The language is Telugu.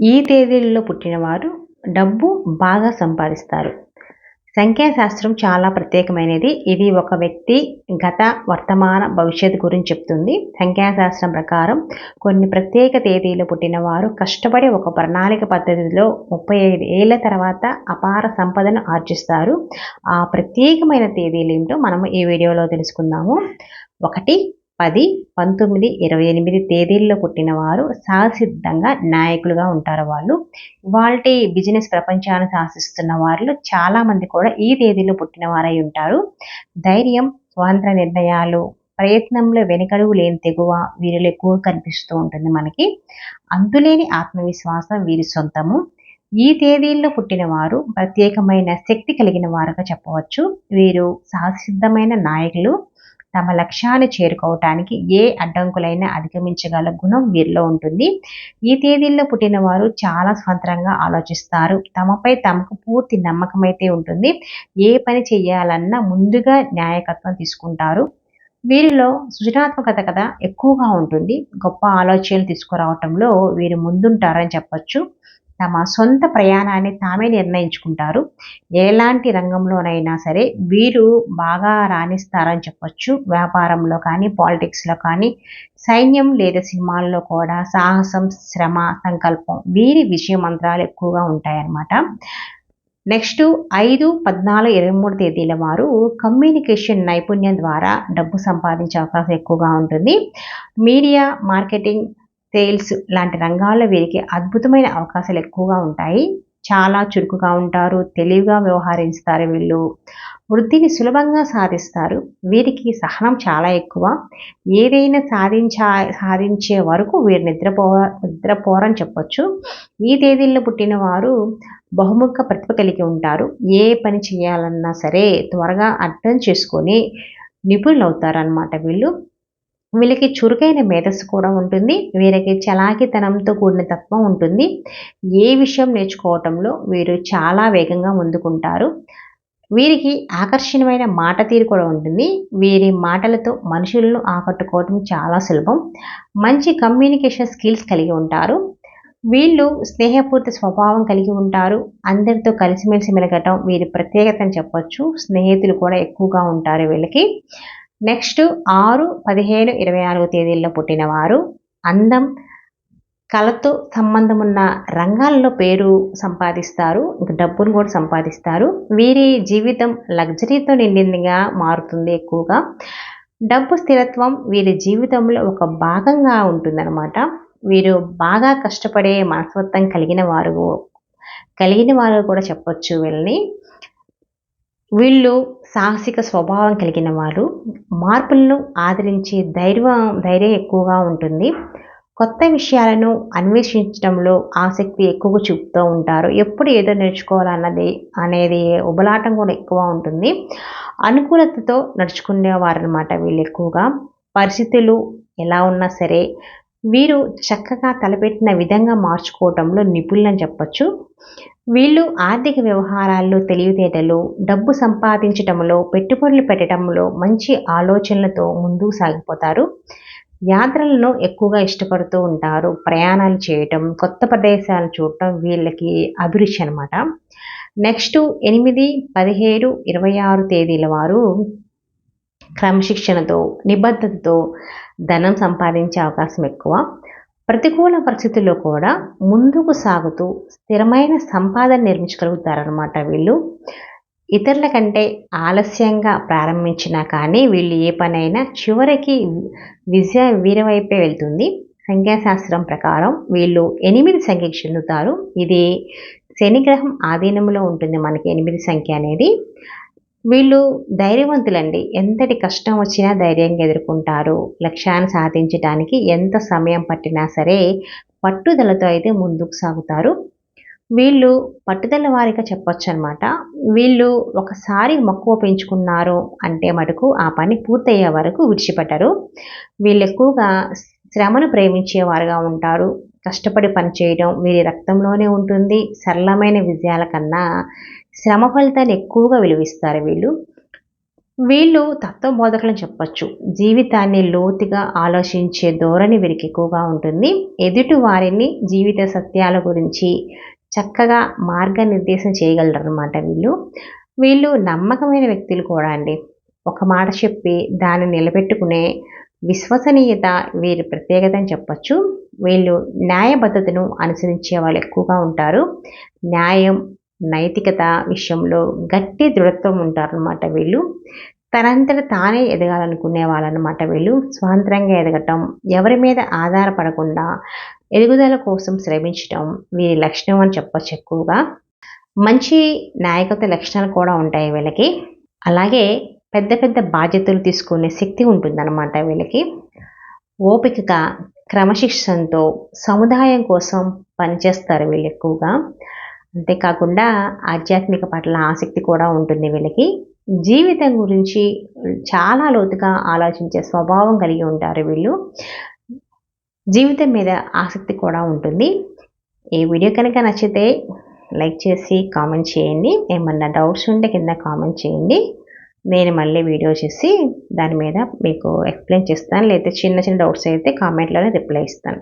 ఈ తేదీలలో పుట్టినవారు డబ్బు బాగా సంపాదిస్తారు. సంఖ్యాశాస్త్రం చాలా ప్రత్యేకమైనది. ఇది ఒక వ్యక్తి గత వర్తమాన భవిష్యత్ గురించి చెప్తుంది. సంఖ్యాశాస్త్రం ప్రకారం కొన్ని ప్రత్యేక తేదీలు పుట్టిన వారు కష్టపడి ఒక ప్రణాళిక పద్ధతిలో ముప్పై ఐదు ఏళ్ళ తర్వాత అపార సంపదను ఆర్జిస్తారు. ఆ ప్రత్యేకమైన తేదీలు ఏమిటో మనం ఈ వీడియోలో తెలుసుకుందాము. ఒకటి పది పంతొమ్మిది ఇరవై ఎనిమిది తేదీల్లో పుట్టిన వారు సహసిద్ధంగా నాయకులుగా ఉంటారు వాళ్ళు. వాళ్ళ బిజినెస్ ప్రపంచాన్ని శాసిస్తున్న వారిలో చాలామంది కూడా ఈ తేదీలో పుట్టిన వారై ఉంటారు. ధైర్యం స్వాతంత్ర నిర్ణయాలు ప్రయత్నంలో వెనుకడుగు లేని తెగువ వీరిలో ఎక్కువ కనిపిస్తూ ఉంటుంది మనకి. అంతులేని ఆత్మవిశ్వాసం వీరి సొంతము. ఈ తేదీల్లో పుట్టిన వారు ప్రత్యేకమైన శక్తి కలిగిన వారుగా చెప్పవచ్చు. వీరు సహసిద్ధమైన నాయకులు. తమ లక్ష్యాన్ని చేరుకోవటానికి ఏ అడ్డంకులైనా అధిగమించగల గుణం వీరిలో ఉంటుంది. ఈ తేదీల్లో పుట్టిన వారు చాలా స్వతంత్రంగా ఆలోచిస్తారు. తమపై తమకు పూర్తి నమ్మకం అయితే ఉంటుంది. ఏ పని చేయాలన్నా ముందుగా న్యాయకత్వం తీసుకుంటారు. వీరిలో సృజనాత్మకత కదా ఎక్కువగా ఉంటుంది. గొప్ప ఆలోచనలు తీసుకురావటంలో వీరు ముందుంటారని చెప్పచ్చు. తమ సొంత ప్రయాణాన్ని తామే నిర్ణయించుకుంటారు. ఎలాంటి రంగంలోనైనా సరే వీరు బాగా రాణిస్తారని చెప్పొచ్చు. వ్యాపారంలో కానీ పాలిటిక్స్లో కానీ సైన్యం లేదా సినిమాల్లో కూడా సాహసం శ్రమ సంకల్పం వీరి విషయ మంత్రాలు ఎక్కువగా ఉంటాయన్నమాట. నెక్స్ట్ ఐదు పద్నాలుగు ఇరవై మూడు తేదీల వారు కమ్యూనికేషన్ నైపుణ్యం ద్వారా డబ్బు సంపాదించే అవకాశం ఎక్కువగా ఉంటుంది. మీడియా మార్కెటింగ్ సేల్స్ లాంటి రంగాల్లో వీరికి అద్భుతమైన అవకాశాలు ఎక్కువగా ఉంటాయి. చాలా చురుకుగా ఉంటారు తెలివిగా వ్యవహరిస్తారు వీళ్ళు. వృద్ధిని సులభంగా సాధిస్తారు. వీరికి సహనం చాలా ఎక్కువ. ఏదైనా సాధించా సాధించే వరకు వీరు నిద్రపో నిద్రపోరని చెప్పొచ్చు. ఈ తేదీల్లో పుట్టిన వారు బహుముఖ ప్రతిభ కలిగి ఉంటారు. ఏ పని చేయాలన్నా సరే త్వరగా అర్థం చేసుకొని నిపుణులు అవుతారనమాట వీళ్ళు. వీళ్ళకి చురుకైన మేధస్సు కూడా ఉంటుంది. వీరికి చలాకితనంతో కూడిన తత్వం ఉంటుంది. ఏ విషయం నేర్చుకోవటంలో వీరు చాలా వేగంగా ముందుకుంటారు. వీరికి ఆకర్షణీయమైన మాట తీరు కూడా ఉంటుంది. వీరి మాటలతో మనుషులను ఆకట్టుకోవటం చాలా సులభం. మంచి కమ్యూనికేషన్ స్కిల్స్ కలిగి ఉంటారు. వీళ్ళు స్నేహపూర్తి స్వభావం కలిగి ఉంటారు. అందరితో కలిసిమెలిసి మెలగటం వీరి ప్రత్యేకత అని చెప్పొచ్చు. స్నేహితులు కూడా ఎక్కువగా ఉంటారు వీళ్ళకి. నెక్స్ట్ ఆరు పదిహేను ఇరవై నాలుగు తేదీల్లో పుట్టినవారు. అందం కళతో సంబంధం ఉన్న రంగాల్లో పేరు సంపాదిస్తారు. ఇంకా డబ్బును కూడా సంపాదిస్తారు. వీరి జీవితం లగ్జరీతో నిండిందిగా మారుతుంది ఎక్కువగా. డబ్బు స్థిరత్వం వీరి జీవితంలో ఒక భాగంగా ఉంటుందన్నమాట. వీరు బాగా కష్టపడే మనస్తత్వం కలిగిన వారు కలిగిన వారు కూడా చెప్పొచ్చు వీళ్ళని. వీళ్ళు సాహసిక స్వభావం కలిగిన వారు మార్పులను ఆదరించే ధైర్యం ధైర్యం ఎక్కువగా ఉంటుంది. కొత్త విషయాలను అన్వేషించడంలో ఆసక్తి ఎక్కువగా చూపుతూ ఉంటారు. ఎప్పుడు ఏదో నేర్చుకోవాలన్నది అనేది ఉబలాటం కూడా ఎక్కువ ఉంటుంది. అనుకూలతతో నడుచుకునేవారు అనమాట వీళ్ళు ఎక్కువగా. పరిస్థితులు ఎలా ఉన్నా సరే వీరు చక్కగా తలపెట్టిన విధంగా మార్చుకోవటంలో నిపుణులని చెప్పచ్చు. వీళ్ళు ఆర్థిక వ్యవహారాల్లో తెలివితేటలు డబ్బు సంపాదించటంలో పెట్టుబడులు పెట్టడంలో మంచి ఆలోచనలతో ముందుకు సాగిపోతారు. యాత్రలను ఎక్కువగా ఇష్టపడుతూ ఉంటారు. ప్రయాణాలు చేయటం కొత్త ప్రదేశాలు చూడటం వీళ్ళకి అభిరుచి అనమాట నెక్స్ట్ ఎనిమిది పదిహేడు ఇరవై ఆరు తేదీల వారు క్రమశిక్షణతో నిబద్ధతతో ధనం సంపాదించే అవకాశం ఎక్కువ. ప్రతికూల పరిస్థితుల్లో కూడా ముందుకు సాగుతూ స్థిరమైన సంపాదన నిర్మించగలుగుతారనమాట వీళ్ళు. ఇతరుల కంటే ఆలస్యంగా ప్రారంభించినా కానీ వీళ్ళు ఏ పనైనా చివరికి విజయ వీరవైపే వెళ్తుంది. సంఖ్యాశాస్త్రం ప్రకారం వీళ్ళు ఎనిమిది సంఖ్యకి చెందుతారు. ఇది శనిగ్రహం ఆధీనంలో ఉంటుంది మనకి ఎనిమిది సంఖ్య అనేది. వీళ్ళు ధైర్యవంతులండి. ఎంతటి కష్టం వచ్చినా ధైర్యంగా ఎదుర్కొంటారు. లక్ష్యాన్ని సాధించడానికి ఎంత సమయం పట్టినా సరే పట్టుదలతో అయితే ముందుకు సాగుతారు. వీళ్ళు పట్టుదల వారిగా చెప్పొచ్చు అనమాట వీళ్ళు ఒకసారి మక్కువ పెంచుకున్నారు అంటే మటుకు ఆ పని పూర్తయ్యే వరకు విడిచిపెట్టరు. వీళ్ళు ఎక్కువగా శ్రమను ప్రేమించేవారుగా ఉంటారు. కష్టపడి పనిచేయడం వీరి రక్తంలోనే ఉంటుంది. సరళమైన విజయాల కన్నా శ్రమ ఫలితాలు ఎక్కువగా విలువిస్తారు వీళ్ళు. వీళ్ళు తత్వబోధకులను చెప్పచ్చు. జీవితాన్ని లోతుగా ఆలోచించే ధోరణి వీరికి ఎక్కువగా ఉంటుంది. ఎదుటి వారిని జీవిత సత్యాల గురించి చక్కగా మార్గనిర్దేశం చేయగలరు అనమాట వీళ్ళు. వీళ్ళు నమ్మకమైన వ్యక్తులు కూడా అండి. ఒక మాట చెప్పి దాన్ని నిలబెట్టుకునే విశ్వసనీయత వీరి ప్రత్యేకత అని చెప్పచ్చు. వీళ్ళు న్యాయబద్ధతను అనుసరించే వాళ్ళు ఎక్కువగా ఉంటారు. న్యాయం నైతికత విషయంలో గట్టి దృఢత్వం ఉంటారనమాట వీళ్ళు. తనంతట తానే ఎదగాలనుకునే వాళ్ళనమాట వీళ్ళు. స్వాతంత్రంగా ఎదగటం ఎవరి మీద ఆధారపడకుండా ఎదుగుదల కోసం శ్రమించటం వీరి లక్షణం అని చెప్పచ్చు ఎక్కువగా. మంచి నాయకత్వ లక్షణాలు కూడా ఉంటాయి వీళ్ళకి. అలాగే పెద్ద పెద్ద బాధ్యతలు తీసుకునే శక్తి ఉంటుందన్నమాట వీళ్ళకి. ఓపికగా క్రమశిక్షణతో సముదాయం కోసం పనిచేస్తారు వీళ్ళు ఎక్కువగా. అంతేకాకుండా ఆధ్యాత్మిక పట్ల ఆసక్తి కూడా ఉంటుంది వీళ్ళకి. జీవితం గురించి చాలా లోతుగా ఆలోచించే స్వభావం కలిగి ఉంటారు వీళ్ళు. జీవితం మీద ఆసక్తి కూడా ఉంటుంది. ఈ వీడియో కనుక నచ్చితే లైక్ చేసి కామెంట్ చేయండి. ఏమన్నా డౌట్స్ ఉంటే కింద కామెంట్ చేయండి. నేను మళ్ళీ వీడియో చేసి దాని మీద మీకు ఎక్స్ప్లెయిన్ చేస్తాను. లేదా చిన్న చిన్న డౌట్స్ అయితే కామెంట్లోనే రిప్లై ఇస్తాను.